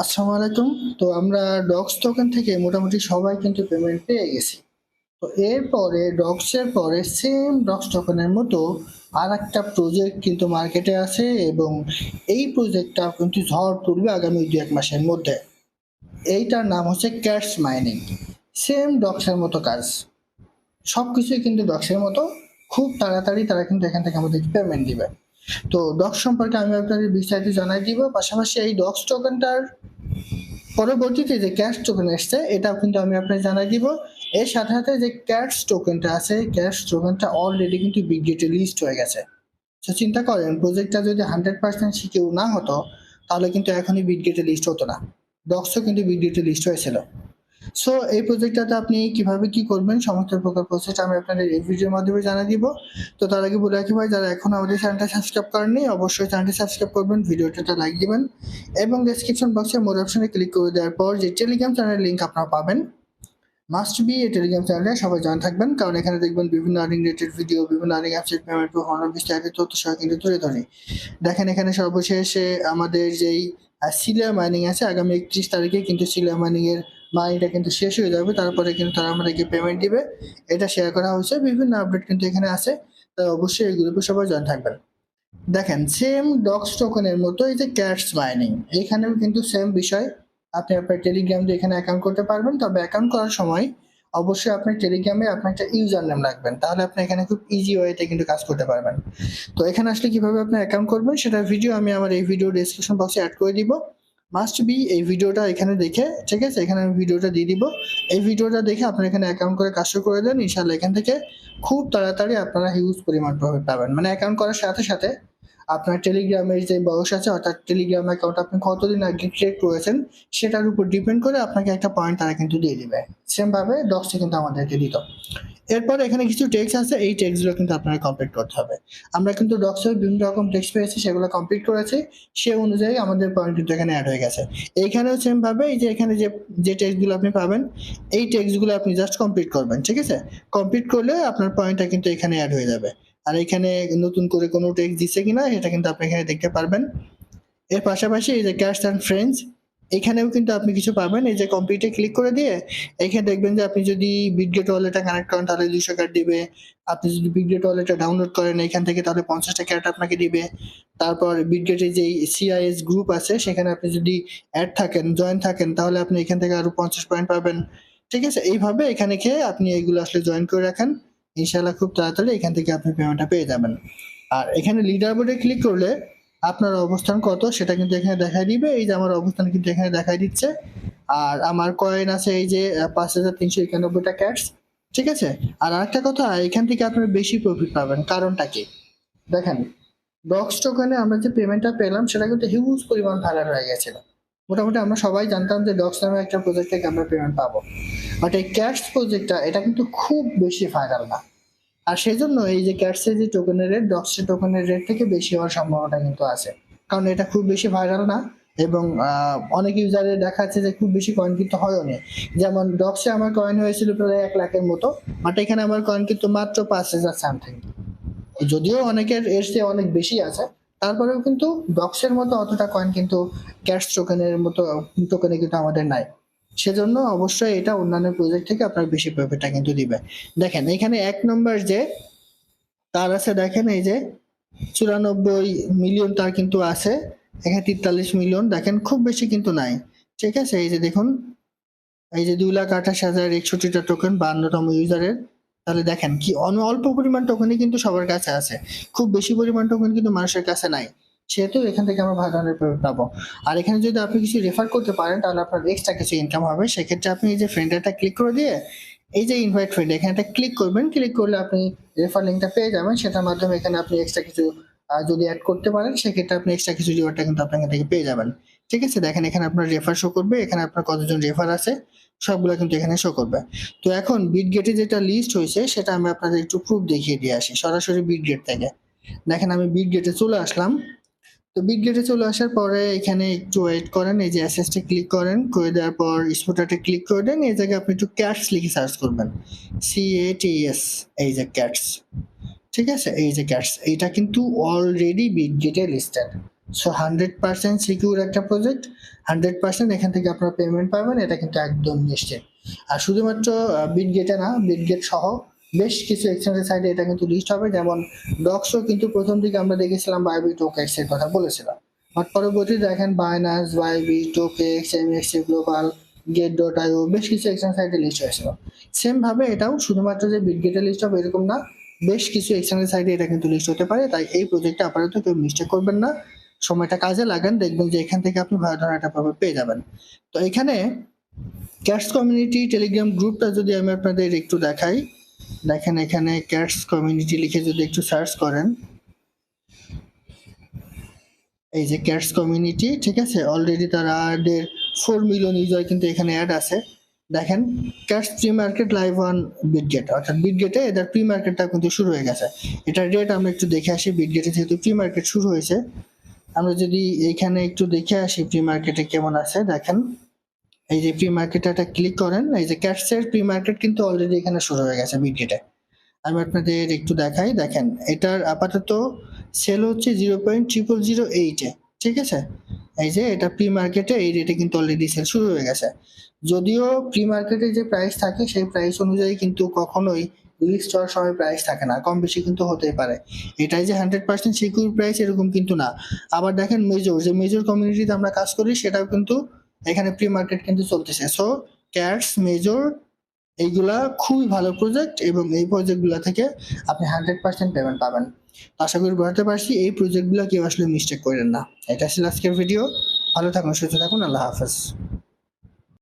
আসসালামু আলাইকুম। তো আমরা ডগস টোকেন থেকে মোটামুটি সবাই কিন্তু পেমেন্ট পেয়ে গেছি। তো এরপরে ডগসের পরে সেম ডগস টোকেনের মতো আর একটা প্রজেক্ট কিন্তু মার্কেটে আছে এবং এই প্রজেক্টটা কিন্তু ঝড় তুলবে আগামী দু এক মাসের মধ্যে। এইটার নাম হচ্ছে ক্যাটস মাইনিং সেম ডগসের মতো কাজ। সব কিছুই কিন্তু ডগসের মতো। খুব তাড়াতাড়ি তারা কিন্তু এখান থেকে আমাদের পেমেন্ট দিবে। তো ডক্স সম্পর্কে আমি আপনাদের বিস্তারিত জানাই দিব। পাশাপাশি এই ডক্স টোকেনটার পরবর্তীতে যে ক্যাশ টোকেন এসছে, এটাও কিন্তু আমি আপনাকে জানাই দিব। এর সাথে সাথে যে ক্যাশ টোকেনটা আছে ক্যাশ টোকেনটা অলরেডি কিন্তু বিগ লিস্ট হয়ে গেছে। তো চিন্তা করেন প্রজেক্টটা যদি হান্ড্রেড পার্সেন্ট শিখেও না হতো, তাহলে কিন্তু এখনই বিগ গেটে লিস্ট হতো না। ডক্সও কিন্তু বিগ লিস্ট হয়েছিল। সো এই প্রজেক্টটাতে আপনি কীভাবে কি করবেন, সমস্ত প্রকার প্রসেস আমি আপনাদের এই ভিডিওর মাধ্যমে জানা দিব। তো তার আগে বলে রাখি ভাই, যারা এখন আমাদের চ্যানেলটা সাবস্ক্রাইব করেননি, অবশ্যই চ্যানেলটি সাবস্ক্রাইব করবেন ভিডিওটাতে লাইক দিবেন এবং ডেসক্রিপশন বক্সে মোর অপশনে ক্লিক করে দেওয়ার পর যে টেলিগ্রাম চ্যানেলের লিঙ্ক আপনারা পাবেন। মাস্ট বি এই টেলিগ্রাম চ্যানেলে সবাই জয়েন থাকবেন, কারণ এখানে দেখবেন বিভিন্ন আর্নিং রিলেটেড ভিডিও বিভিন্ন আর্নিং অ্যাপসের পেমেন্ট পারফরমেন্স বিস্তারিত তথ্য সহ কিন্তু তুলে ধরে। দেখেন এখানে সর্বশেষে আমাদের যেই সিলিয়া মাইনিং আছে, আগামী একত্রিশ তারিখে কিন্তু সিলিয়া মাইনিং এর মাইনিংটা কিন্তু শেষ হয়ে যাবে, তারপরে কিন্তু তারা আমাদেরকে পেমেন্ট দিবে। এটা শেয়ার করা হয়েছে, বিভিন্ন আপডেট কিন্তু এখানে আছে, তাই অবশ্যই এই গ্রুপে সবাই জয়েন থাকবেন। দেখেন সেম ডগস টোকেনের মতো এই যে ক্যাটস মাইনিং এখানেও কিন্তু সেম বিষয়। আপনি আপনার টেলিগ্রাম দিয়ে এখানে অ্যাকাউন্ট করতে পারবেন, তবে অ্যাকাউন্ট করার সময় অবশ্যই আপনার টেলিগ্রামে আপনার একটা ইউজার নেম রাখবেন, তাহলে আপনি এখানে খুব ইজি ওয়েতে কিন্তু কাজ করতে পারবেন। তো এখানে আসলে কীভাবে আপনি অ্যাকাউন্ট করবেন, সেটা ভিডিও আমি আমার এই ভিডিও ডিসক্রিপশন বক্সে অ্যাড করে দিব। মাস্ট বি এই ভিডিওটা এখানে দেখে, ঠিক আছে? এখানে আমি ভিডিওটা দিয়ে দিব। এই ভিডিওটা দেখে আপনারা এখানে অ্যাকাউন্ট করে কাজ শুরু করে দেন। ইনশাল্লাহ এখান থেকে খুব তাড়াতাড়ি আপনারা হিউজ পরিমাণ পাবেন। মানে অ্যাকাউন্ট করার সাথে সাথে আপনার টেলিগ্রামের যে বয়স আছে, অর্থাৎ টেলিগ্রাম অ্যাকাউন্ট আপনি কতদিন আগে ক্রিয়েট করেছেন, সেটার উপর ডিপেন্ড করে আপনাকে একটা পয়েন্ট তারা কিন্তু দিয়ে দিবে। সেমভাবে ডক্সে কিন্তু আমাদেরকে দিত। এরপর এখানে কিছু টেক্সট আছে, এই টেক্সটগুলো কিন্তু আপনাকে কমপ্লিট করতে হবে। আমরা কিন্তু ডক্সের বিভিন্ন রকম টেক্সট পেয়েছি, সেগুলো কমপ্লিট করেছি। সে অনুযায়ী আমাদের পয়েন্ট কিন্তু এখানে অ্যাড হয়ে গেছে। এইখানেও সেমভাবে এই যে এখানে যে যে টেক্সটগুলো আপনি পাবেন, এই টেক্সটগুলো আপনি জাস্ট কমপ্লিট করবেন, ঠিক আছে? কমপ্লিট করলে আপনার পয়েন্টটা কিন্তু এখানে অ্যাড হয়ে যাবে। আর এখানে নতুন করে কোনো টেক্সট দিচ্ছে কিনা সেটা কিন্তু আপনি এখানে দেখতে পারবেন। এর পাশাপাশি এই যে ক্যাশ অ্যান্ড ফ্রেন্ডস এখানেও কিন্তু আপনি কিছু পাবেন। এই যে কম্পিউটার ক্লিক করে দিয়ে এখানে দেখবেন যে আপনি যদি বিটগেট ওয়ালেটটা কানেক্ট করেন, তাহলে দুশো কার্ড দিবে। আপনি যদি বিটগেট ওয়ালেটটা ডাউনলোড করেন, এখান থেকে তাহলে পঞ্চাশটা ক্যারেট আপনাকে দিবে। তারপর বিটগেটের যে সিআইএস গ্রুপ আছে, সেখানে আপনি যদি অ্যাড থাকেন জয়েন থাকেন, তাহলে আপনি এখান থেকে আরও পঞ্চাশ পয়েন্ট পাবেন। ঠিক আছে? এইভাবে এখানে খেয়ে আপনি এইগুলো আসলে জয়েন করে রাখেন। ইনশাল্লাহ খুব তাড়াতাড়ি এখান থেকে আপনি পেমেন্টটা পেয়ে যাবেন। আর এখানে লিডার বোর্ডে ক্লিক করলে আপনার অবস্থান কত সেটা কিন্তু এখানে দেখাই দিবে। এই যে আমার অবস্থান কিন্তু এখানে দেখাই দিচ্ছে। আর আমার কয়েন আছে এই যে পাঁচ হাজার তিনশো একানব্বইটা ক্যাটস ঠিক আছে? আর আরেকটা কথা, এখান থেকে আপনার বেশি প্রফিট পাবেন। কারণটা কি? দেখেন ডক্স টোকেনে আমরা যে পেমেন্টটা পেলাম, সেটা কিন্তু হিউজ পরিমাণ ভাইরাল হয়ে গেছিল। মোটামুটি আমরা সবাই জানতাম যে ডক্স নামে একটা প্রজেক্ট থেকে আমরা পেমেন্ট পাবো। বাট এই ক্যাশ প্রজেক্টটা এটা কিন্তু খুব বেশি ভাইরাল না। আর সেই জন্য এই যে ক্যাটসের যে টোকেনের রেট ডক্সের টোকেনের রেট থেকে বেশি হওয়ার সম্ভাবনা কিন্তু আছে। কারণ এটা খুব বেশি ভাইরাল না এবং অনেক ইউজারে দেখা যাচ্ছে যে খুব বেশি কয়েন কিন্তু হয়ও নি। যেমন ডক্সে আমার কয়েন হয়েছিল প্রায় এক লাখের মতো বাট এখানে আমার কয়েন কিন্তু মাত্র পাঁচ হাজার সামথিং যদিও অনেকের এর চেয়ে অনেক বেশি আছে, তারপরেও কিন্তু ডক্সের মতো অতটা কয়েন কিন্তু ক্যাশ টোকেনের মতো টোকেনে কিন্তু আমাদের নাই। সেজন্য অবশ্যই এটা অন্যান্য প্রজেক্ট থেকে আপনার বেশি প্রফিটটা কিন্তু দিবে। দেখেন, এখানে এক নম্বর যে, তার আছে দেখেন এই যে, চুরানব্বই মিলিয়ন তার কিন্তু আছে, এখানে তেতাল্লিশ মিলিয়ন দেখেন খুব বেশি কিন্তু নাই। ঠিক আছে? এই যে দেখুন, এই যে দুই লাখ আঠাশ হাজার একষট্টিটা টোকেন বান্নতম ইউজারের তাহলে দেখেন কি অল্প পরিমাণ টোকেনই কিন্তু সবার কাছে আছে। খুব বেশি পরিমাণ টোকেন কিন্তু মানুষের কাছে নাই। সেহেতু এখান থেকে আমরা ভালো ধরনের পেমেন্ট পাবো। আর এখানে যদি আপনি কিছু রেফার করতে পারেন, তাহলে আপনার এক্সট্রা কিছু ইনকাম হবে। সেক্ষেত্রে আপনি এই যে ফ্রেন্ডটা ক্লিক করে দিয়ে, এই যে ইনভাইট ফ্রেন্ড এখানে একটা ক্লিক করবেন। ক্লিক করলে আপনি রেফার লিঙ্কটা পেয়ে যাবেন। সেটার মাধ্যমে এখানে আপনি এক্সট্রা কিছু যদি অ্যাড করতে পারেন, সেক্ষেত্রে আপনি এক্সট্রা কিছু রিওয়ার্ডটা কিন্তু আপনার এখান থেকে পেয়ে যাবেন। ঠিক আছে? দেখেন এখানে আপনার রেফার শো করবে। এখানে আপনার কতজন রেফার আছে, সবগুলো কিন্তু এখানে শো করবে। তো এখন বিটগেটে যেটা লিস্ট হয়েছে, সেটা আমি আপনাদের একটু প্রুফ দেখিয়ে দিয়ে আসি, সরাসরি বিটগেট থেকে। দেখেন আমি বিটগেটে চলে আসলাম। তো বিটগেটে চলে আসার পরে এখানে একটু ওয়েট করেন, এই যে অ্যাসেসটে ক্লিক করেন, করে দেওয়ার পর স্পোটাতে ক্লিক করে দেন, এই জায়গায় আপনি একটু ক্যাটস লিখে সার্চ করবেন। সি এ টি এস এই যে ক্যাটস ঠিক আছে? এই যে ক্যাটস এইটা কিন্তু already বিটগেটে listed so hundred percent secure একটা প্রজেক্ট হান্ড্রেড পার্সেন্ট এখান থেকে আপনারা পেমেন্ট পাবেন, এটা কিন্তু একদম নিশ্চিত। আর শুধুমাত্র বিটগেটে না বিটগেট সহ বেশ কিছু এক্সচেঞ্জের সাইডে এটা কিন্তু লিস্ট হবে। যেমন ডক্সও কিন্তু প্রথম দিকে আমরা দেখেছিলাম বাইবি টোকেক্স এর কথা বলেছিলাম। বাট পরবর্তীতে দেখেন Binance Bybit টোকেক্স MEXC global Gate dot IO বেশ কিছু এক্সচেঞ্জ সাইডে লিস্ট হয়েছিল। সেমভাবে এটাও শুধুমাত্র যে বিটগেটে লিস্ট হবে এরকম না, বেশ কিছু এক্সচেঞ্জের সাইডে এটা কিন্তু লিস্ট হতে পারে। তাই এই প্রজেক্টটা আপাতত কেউ মিস্টেক করবেন না। সময়টা কাজে লাগান, দেখবেন যে এখান থেকে আপনি ভালো ধরনের একটা প্রভাব পেয়ে যাবেন। তো এখানে ক্যাটস কমিউনিটি টেলিগ্রাম গ্রুপটা যদি আমি আপনাদের একটু দেখাই দেখেন এখানে ক্যাটস কমিউনিটি লিখে যদি একটু সার্চ করেন। এই যে ক্যাটস কমিউনিটি ঠিক আছে? অলরেডি তাদের ফোর মিলিয়ন ইউজার কিন্তু এখানে অ্যাড আছে। দেখেন Cats pre market live on Bitget অর্থাৎ বিটগেটে এদের প্রি মার্কেটটা কিন্তু শুরু হয়ে গেছে। এটার রেট আমরা একটু দেখে আসি বিটগেটে যেহেতু প্রি মার্কেট শুরু হয়েছে। আমরা যদি এইখানে একটু দেখে আসি প্রি মার্কেটে কেমন আছে, দেখেন। এই যে প্রি মার্কেটটা ক্লিক করেন, এই যে ক্যাটসের প্রি মার্কেট কিন্তু অলরেডি এখানে শুরু হয়ে গেছে বিটগেটে আমি আপনাদের একটু দেখাই, দেখেন, এটার আপাতত সেল হচ্ছে জিরো পয়েন্ট ট্রিপল জিরো এইটে ঠিক আছে? এই যে এটা প্রি মার্কেটে এই রেটে কিন্তু অলরেডি সেল শুরু হয়ে গেছে। যদিও প্রি মার্কেটে যে প্রাইস থাকে, সেই প্রাইস অনুযায়ী কিন্তু কখনোই লিস্ট হওয়ার সময় প্রাইস থাকে না, কম বেশি কিন্তু হতেই পারে। এটাই যে হান্ড্রেড পার্সেন্ট সিকিউর প্রাইস এরকম কিন্তু না। আবার দেখেন মেজর যে মেজর কমিউনিটিতে আমরা কাজ করি, সেটাও কিন্তু এখানে প্রি মার্কেট কিন্তু চলতেছে। সো ক্যাটস মেজর এইগুলা খুবই ভালো প্রজেক্ট এবং এই প্রজেক্টগুলো থেকে আপনি হান্ড্রেড পার্সেন্ট পেমেন্ট পাবেন। আশা করি বোঝাতে পারছি, এই প্রজেক্টগুলো কেউ আসলে মিস্টেক করেন না। এটা ছিল আজকের ভিডিও ভালো থাকুন, সুস্থ থাকুন, আল্লাহ হাফেজ।